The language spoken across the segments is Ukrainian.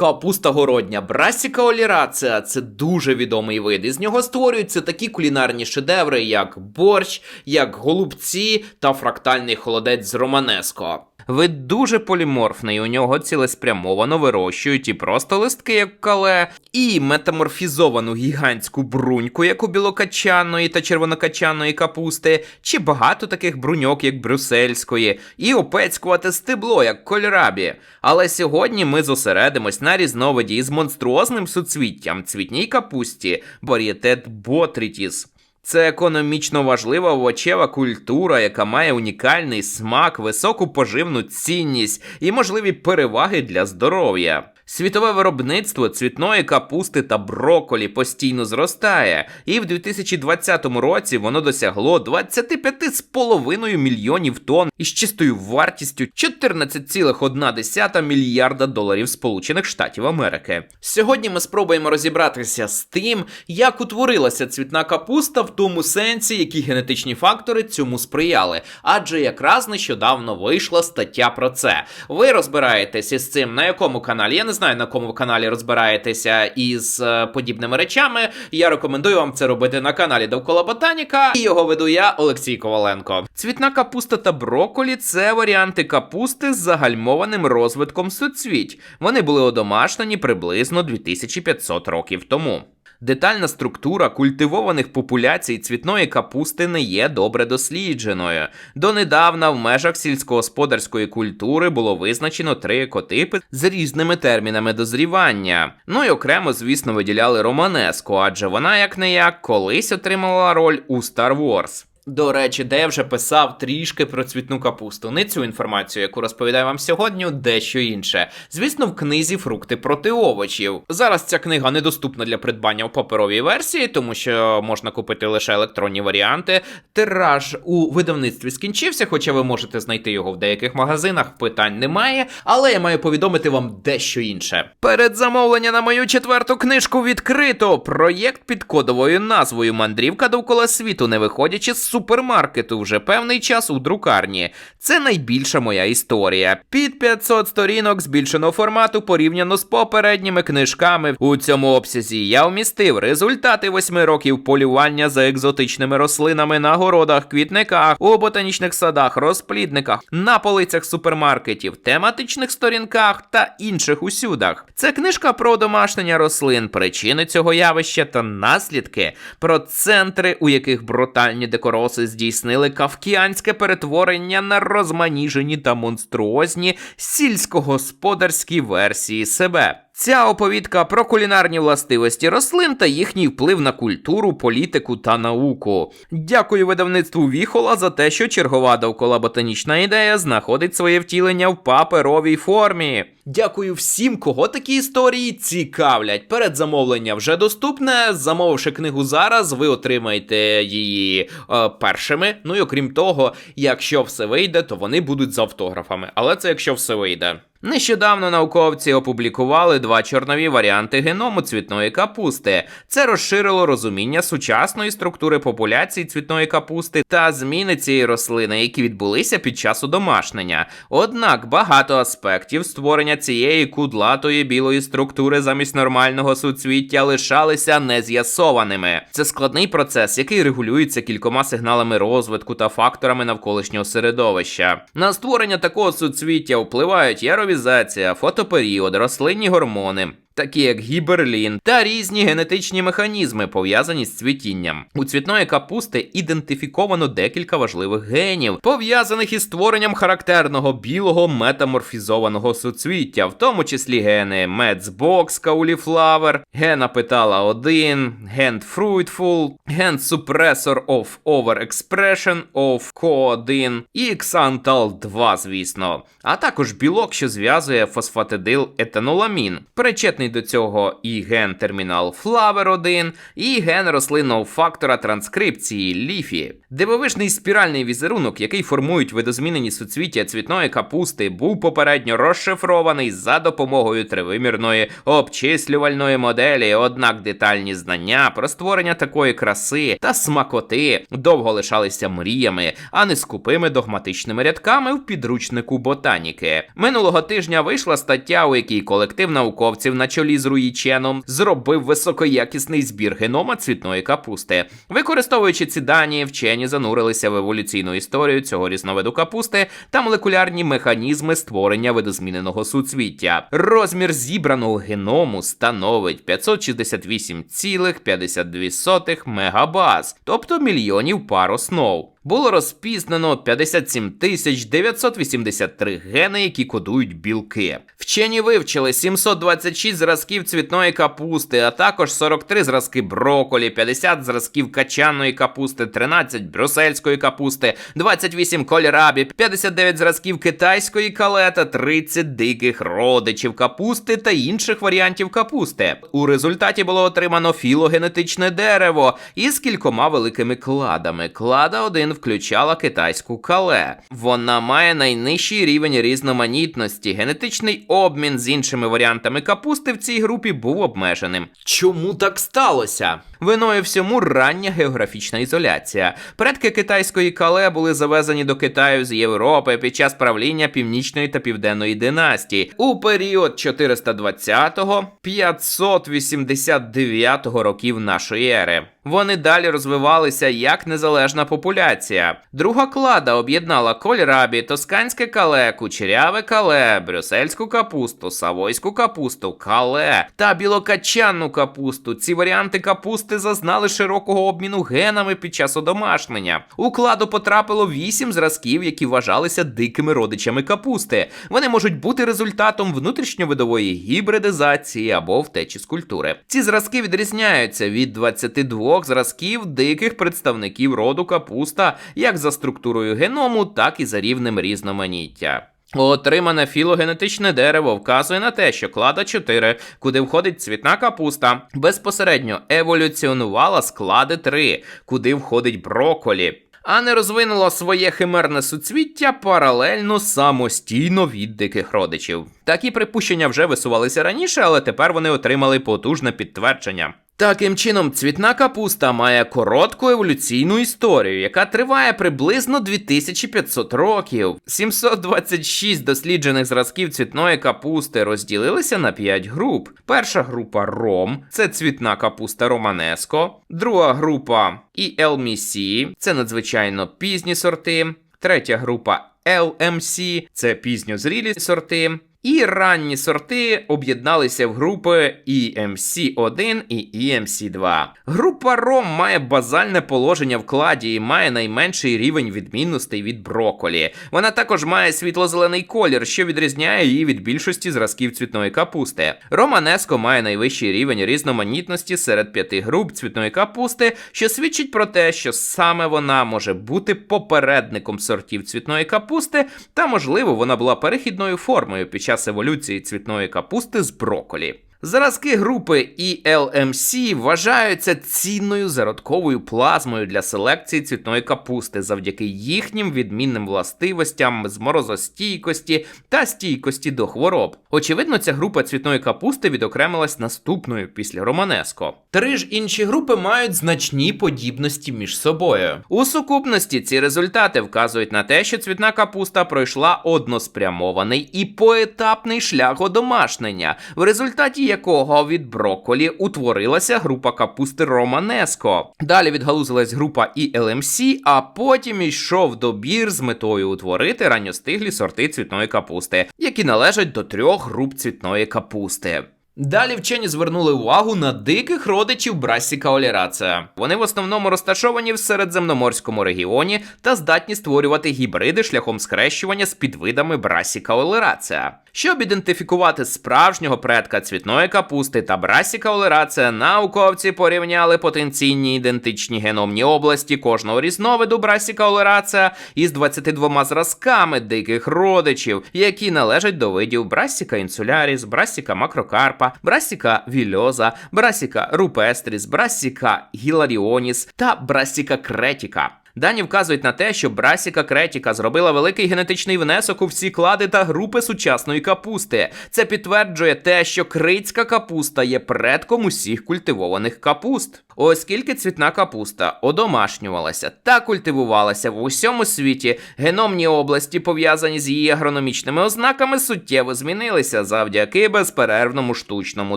Капуста городня Брасіка олірація – це дуже відомий вид. Із нього створюються такі кулінарні шедеври, як борщ, як голубці та фрактальний холодець з романеско. Вид дуже поліморфний, у нього цілеспрямовано вирощують і просто листки, як кале, і метаморфізовану гігантську бруньку, як у білокачаної та червонокачаної капусти, чи багато таких бруньок, як брюссельської, і опецькувате стебло, як кольрабі. Але сьогодні ми зосередимось на різновиді із монструозним суцвіттям цвітній капусті, варієтет ботрітіс. Це економічно важлива овочева культура, яка має унікальний смак, високу поживну цінність і можливі переваги для здоров'я. Світове виробництво цвітної капусти та броколі постійно зростає, і в 2020 році воно досягло 25,5 мільйонів тонн із чистою вартістю 14,1 мільярда доларів Сполучених Штатів Америки. Сьогодні ми спробуємо розібратися з тим, як утворилася цвітна капуста в тому сенсі, які генетичні фактори цьому сприяли. Адже якраз нещодавно вийшла стаття про це. Ви розбираєтесь із цим на якому каналі? Я не знаю на якому каналі розбираєтеся із е, подібними речами. Я рекомендую вам це робити на каналі Довкола Ботаніка. І його веду я, Олексій Коваленко. Цвітна капуста та броколі це варіанти капусти з загальмованим розвитком суцвіть. Вони були одомашнені приблизно 2500 років тому. Детальна структура культивованих популяцій цвітної капусти не є добре дослідженою. Донедавна в межах сільськогосподарської культури було визначено три екотипи з різними термінами дозрівання. Ну і окремо, звісно, виділяли романеску, адже вона як не як колись отримала роль у Star Wars. До речі, де я вже писав трішки про цвітну капусту. Не цю інформацію, яку розповідаю вам сьогодні, дещо інше. Звісно, в книзі фрукти проти овочів. Зараз ця книга недоступна для придбання в паперовій версії, тому що можна купити лише електронні варіанти. Тираж у видавництві скінчився, хоча ви можете знайти його в деяких магазинах, питань немає. Але я маю повідомити вам дещо інше. Перед замовлення на мою четверту книжку відкрито. Проєкт під кодовою назвою Мандрівка довкола світу, не виходячи з супермаркету вже певний час у друкарні. Це найбільша моя історія. Під 500 сторінок збільшеного формату порівняно з попередніми книжками. У цьому обсязі я вмістив результати восьми років полювання за екзотичними рослинами на городах, квітниках, у ботанічних садах, розплідниках, на полицях супермаркетів, тематичних сторінках та інших усюдах. Це книжка про домашнення рослин, причини цього явища та наслідки, про центри, у яких брутальні декороси здійснили кавкіанське перетворення на розманіжені та монструозні сільськогосподарські версії себе. Ця оповідка про кулінарні властивості рослин та їхній вплив на культуру, політику та науку. Дякую видавництву Віхола за те, що чергова довкола ботанічна ідея знаходить своє втілення в паперовій формі. Дякую всім, кого такі історії цікавлять. Передзамовлення вже доступне. Замовивши книгу зараз, ви отримаєте її е, першими. Ну і окрім того, якщо все вийде, то вони будуть з автографами. Але це якщо все вийде. Нещодавно науковці опублікували два чорнові варіанти геному цвітної капусти. Це розширило розуміння сучасної структури популяції цвітної капусти та зміни цієї рослини, які відбулися під час удомашнення. Однак багато аспектів створення цієї кудлатої білої структури замість нормального суцвіття лишалися нез'ясованими. Це складний процес, який регулюється кількома сигналами розвитку та факторами навколишнього середовища. На створення такого суцвіття впливають яровізація, фотоперіод, рослинні гормони. Такі як гіберлін та різні генетичні механізми, пов'язані з цвітінням. У цвітної капусти ідентифіковано декілька важливих генів, пов'язаних із створенням характерного білого метаморфізованого суцвіття, в тому числі гени Мецбокс, Cauliflower, ген Апетала 1, ген Fruitful, ген Suppressor of Overexpression of Co1 і Xantal 2, звісно, а також білок, що зв'язує фосфатидил етаноламін, причетний до цього і ген термінал Флавер 1, і ген рослинного фактора транскрипції ліфі. Дивовижний спіральний візерунок, який формують видозмінені суцвіття цвітної капусти, був попередньо розшифрований за допомогою тривимірної обчислювальної моделі. Однак детальні знання про створення такої краси та смакоти довго лишалися мріями, а не скупими догматичними рядками в підручнику ботаніки. Минулого тижня вийшла стаття, у якій колектив науковців на чолі з Руїченом зробив високоякісний збір генома цвітної капусти. Використовуючи ці дані, вчені занурилися в еволюційну історію цього різновиду капусти та молекулярні механізми створення видозміненого суцвіття. Розмір зібраного геному становить 568,52 мегабаз, тобто мільйонів пар основ. Було розпізнано 57 тисяч 983 гени, які кодують білки. Вчені вивчили 726 зразків цвітної капусти, а також 43 зразки броколі, 50 зразків качаної капусти, 13 брюссельської капусти, 28 кольрабі, 59 зразків китайської калета, 30 диких родичів капусти та інших варіантів капусти. У результаті було отримано філогенетичне дерево із кількома великими кладами. Клада 1 включала китайську кале. Вона має найнижчий рівень різноманітності. Генетичний обмін з іншими варіантами капусти в цій групі був обмеженим. Чому так сталося? Виною всьому рання географічна ізоляція. Предки китайської кале були завезені до Китаю з Європи під час правління північної та південної династії у період 420-589 років нашої ери. Вони далі розвивалися як незалежна популяція. Друга клада об'єднала кольрабі, тосканське кале, кучеряве кале, брюссельську капусту, савойську капусту, кале та білокачанну капусту. Ці варіанти капусти зазнали широкого обміну генами під час одомашнення. У кладу потрапило вісім зразків, які вважалися дикими родичами капусти. Вони можуть бути результатом внутрішньовидової гібридизації або втечі з культури. Ці зразки відрізняються від 22 зразків диких представників роду капуста як за структурою геному, так і за рівнем різноманіття. Отримане філогенетичне дерево вказує на те, що клада 4, куди входить цвітна капуста, безпосередньо еволюціонувала з клади 3, куди входить броколі. А не розвинула своє химерне суцвіття паралельно самостійно від диких родичів. Такі припущення вже висувалися раніше, але тепер вони отримали потужне підтвердження. Таким чином, цвітна капуста має коротку еволюційну історію, яка триває приблизно 2500 років. 726 досліджених зразків цвітної капусти розділилися на 5 груп. Перша група ром це цвітна капуста романеско, друга група ELMC – це надзвичайно пізні сорти, третя група LMC – це пізньозрілі сорти. І ранні сорти об'єдналися в групи EMC1 і EMC2. Група ROM має базальне положення в кладі і має найменший рівень відмінностей від броколі. Вона також має світло-зелений колір, що відрізняє її від більшості зразків цвітної капусти. Романеско має найвищий рівень різноманітності серед п'яти груп цвітної капусти, що свідчить про те, що саме вона може бути попередником сортів цвітної капусти, та можливо вона була перехідною формою під час еволюції цвітної капусти з броколі. Зразки групи ELMC вважаються цінною зародковою плазмою для селекції цвітної капусти завдяки їхнім відмінним властивостям з морозостійкості та стійкості до хвороб. Очевидно, ця група цвітної капусти відокремилась наступною після Романеско. Три ж інші групи мають значні подібності між собою. У сукупності ці результати вказують на те, що цвітна капуста пройшла односпрямований і поетапний шлях одомашнення, в результаті якого від броколі утворилася група капусти Романеско. Далі відгалузилась група ELMC, а потім йшов добір з метою утворити ранньостиглі сорти цвітної капусти, які належать до трьох груп цвітної капусти. Далі вчені звернули увагу на диких родичів Брассіка олірацеа. Вони в основному розташовані в середземноморському регіоні та здатні створювати гібриди шляхом схрещування з підвидами Брассіка олерацеа. Щоб ідентифікувати справжнього предка цвітної капусти та Брассіка олерацеа, науковці порівняли потенційні ідентичні геномні області кожного різновиду Брассіка олерацеа із 22 зразками диких родичів, які належать до видів Брассіка інсуляріс, Брассіка макрокарпус, карпа, Брасіка Вільоза, Брасіка Рупестріс, Брасіка Гіларіоніс та Брасіка Кретіка. Дані вказують на те, що Брасіка Кретіка зробила великий генетичний внесок у всі клади та групи сучасної капусти. Це підтверджує те, що крицька капуста є предком усіх культивованих капуст. Оскільки цвітна капуста одомашнювалася та культивувалася в усьому світі, геномні області, пов'язані з її агрономічними ознаками, суттєво змінилися завдяки безперервному штучному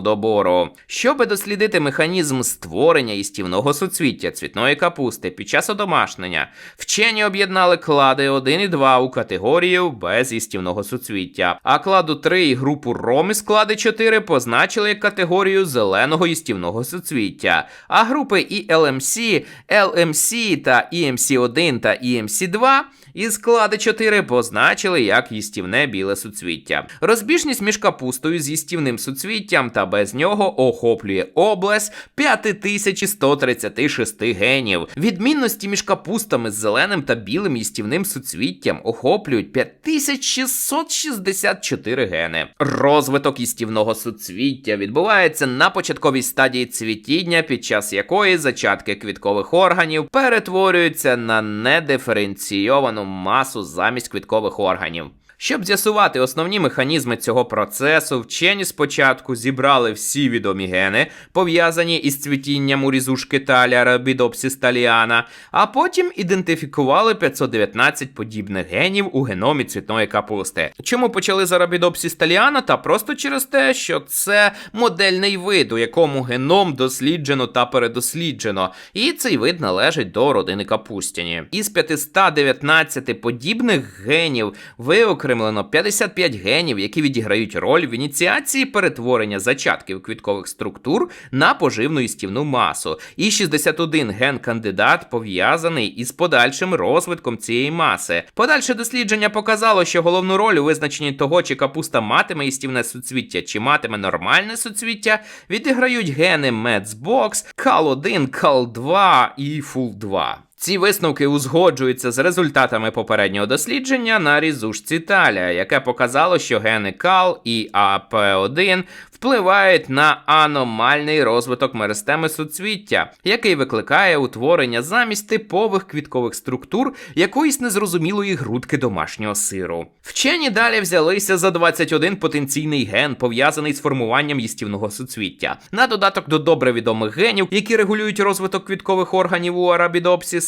добору. Щоби дослідити механізм створення їстівного суцвіття цвітної капусти під час одомашнення, вчені об'єднали клади 1 і 2 у категорію без їстівного суцвіття, а кладу 3 і групу ром із склади 4 позначили як категорію зеленого їстівного суцвіття, а групи і LMC, LMC та EMC1 та EMC2 із склади 4 позначили як їстівне біле суцвіття. Розбіжність між капустою з їстівним суцвіттям та без нього охоплює область 5136 генів. Відмінності між капустами з зеленим та білим їстівним суцвіттям охоплюють 5664 гени. Розвиток їстівного суцвіття відбувається на початковій стадії цвітіння, під час якої зачатки квіткових органів перетворюються на недиференційовану масу замість квіткових органів. Щоб з'ясувати основні механізми цього процесу, вчені спочатку зібрали всі відомі гени, пов'язані із цвітінням у різушки таля Рабідопсіс таліана, а потім ідентифікували 519 подібних генів у геномі цвітної капусти. Чому почали з Арабідопсіс таліана? Та просто через те, що це модельний вид, у якому геном досліджено та передосліджено, і цей вид належить до родини капустяні. Із 519 подібних генів виокремлено 55 генів, які відіграють роль в ініціації перетворення зачатків квіткових структур на поживну їстівну масу, і 61 ген-кандидат пов'язаний із подальшим розвитком цієї маси. Подальше дослідження показало, що головну роль у визначенні того, чи капуста матиме їстівне суцвіття, чи матиме нормальне суцвіття, відіграють гени MEDSBOX, CAL1, CAL2 і FUL2. Ці висновки узгоджуються з результатами попереднього дослідження на різушці таля, яке показало, що гени КАЛ і АП1 впливають на аномальний розвиток меристеми суцвіття, який викликає утворення замість типових квіткових структур якоїсь незрозумілої грудки домашнього сиру. Вчені далі взялися за 21 потенційний ген, пов'язаний з формуванням їстівного суцвіття. На додаток до добре відомих генів, які регулюють розвиток квіткових органів у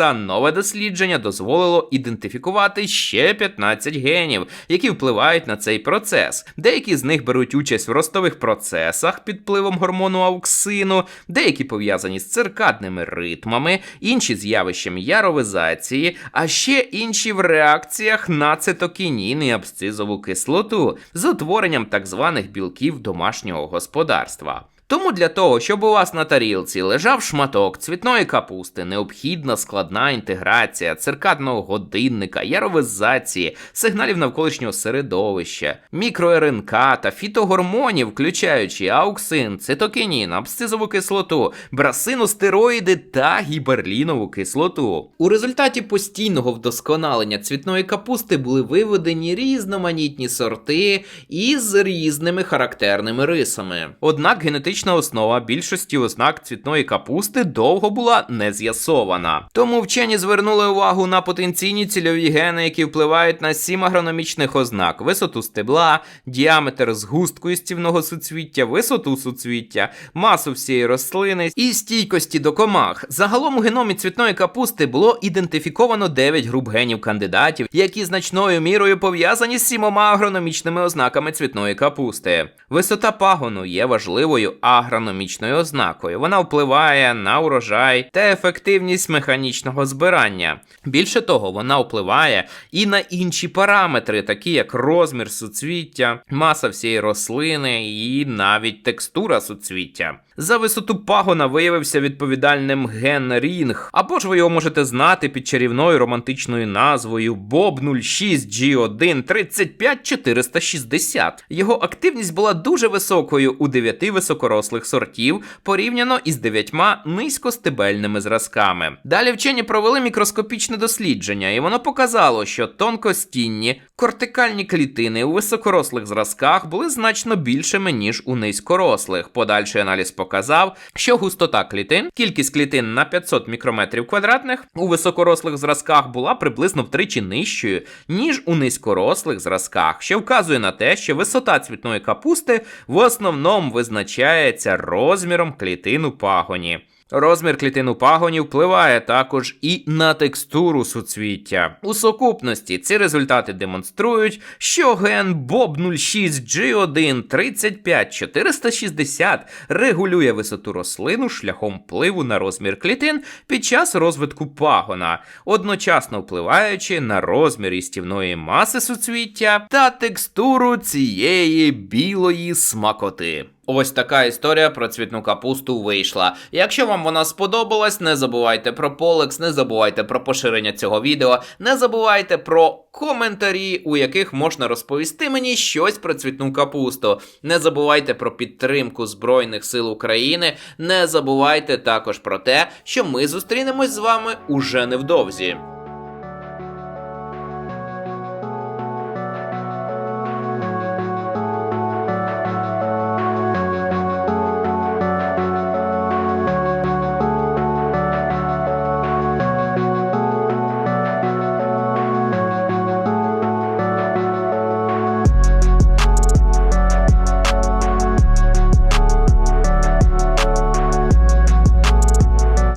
арабідопсіса, нове дослідження дозволило ідентифікувати ще 15 генів, які впливають на цей процес. Деякі з них беруть участь в ростових процесах під впливом гормону ауксину, деякі пов'язані з циркадними ритмами, інші з явищем яровизації, а ще інші в реакціях на цитокінін і абсцизову кислоту з утворенням так званих білків домашнього господарства. Тому для того, щоб у вас на тарілці лежав шматок цвітної капусти, необхідна складна інтеграція циркадного годинника, яровизації, сигналів навколишнього середовища, мікро-РНК та фітогормонів, включаючи ауксин, цитокінін, абсцизову кислоту, брасиностероїди та гіберлінову кислоту. У результаті постійного вдосконалення цвітної капусти були виведені різноманітні сорти із різними характерними рисами. Однак генетична основа більшості ознак цвітної капусти довго була не з'ясована. Тому вчені звернули увагу на потенційні цільові гени, які впливають на сім агрономічних ознак: висоту стебла, діаметр згустку істівного суцвіття, висоту суцвіття, масу всієї рослини і стійкості до комах. Загалом у геномі цвітної капусти було ідентифіковано 9 груп генів кандидатів, які значною мірою пов'язані з сімома агрономічними ознаками цвітної капусти. Висота пагону є важливою агрономічною ознакою. Вона впливає на урожай та ефективність механічного збирання. Більше того, вона впливає і на інші параметри, такі як розмір суцвіття, маса всієї рослини і навіть текстура суцвіття. За висоту пагона виявився відповідальним ген Рінг, або ж ви його можете знати під чарівною романтичною назвою Bob 06 G1 35460. Його активність була дуже високою у дев'яти високорослих високорослих сортів порівняно із дев'ятьма низькостебельними зразками. Далі вчені провели мікроскопічне дослідження, і воно показало, що тонкостінні кортикальні клітини у високорослих зразках були значно більшими, ніж у низькорослих. Подальший аналіз показав, що густота клітин, кількість клітин на 500 мікрометрів квадратних у високорослих зразках була приблизно втричі нижчою, ніж у низькорослих зразках, що вказує на те, що висота цвітної капусти в основному визначається розміром клітин у пагоні. Розмір клітин у пагоні впливає також і на текстуру суцвіття. У сукупності ці результати демонструють, що ген BOB06G1 35460 регулює висоту рослину шляхом впливу на розмір клітин під час розвитку пагона, одночасно впливаючи на розмір істівної маси суцвіття та текстуру цієї білої смакоти. Ось така історія про цвітну капусту вийшла. Якщо вам вона сподобалась, не забувайте про полекс, не забувайте про поширення цього відео, не забувайте про коментарі, у яких можна розповісти мені щось про цвітну капусту. Не забувайте про підтримку Збройних сил України. Не забувайте також про те, що ми зустрінемось з вами уже невдовзі.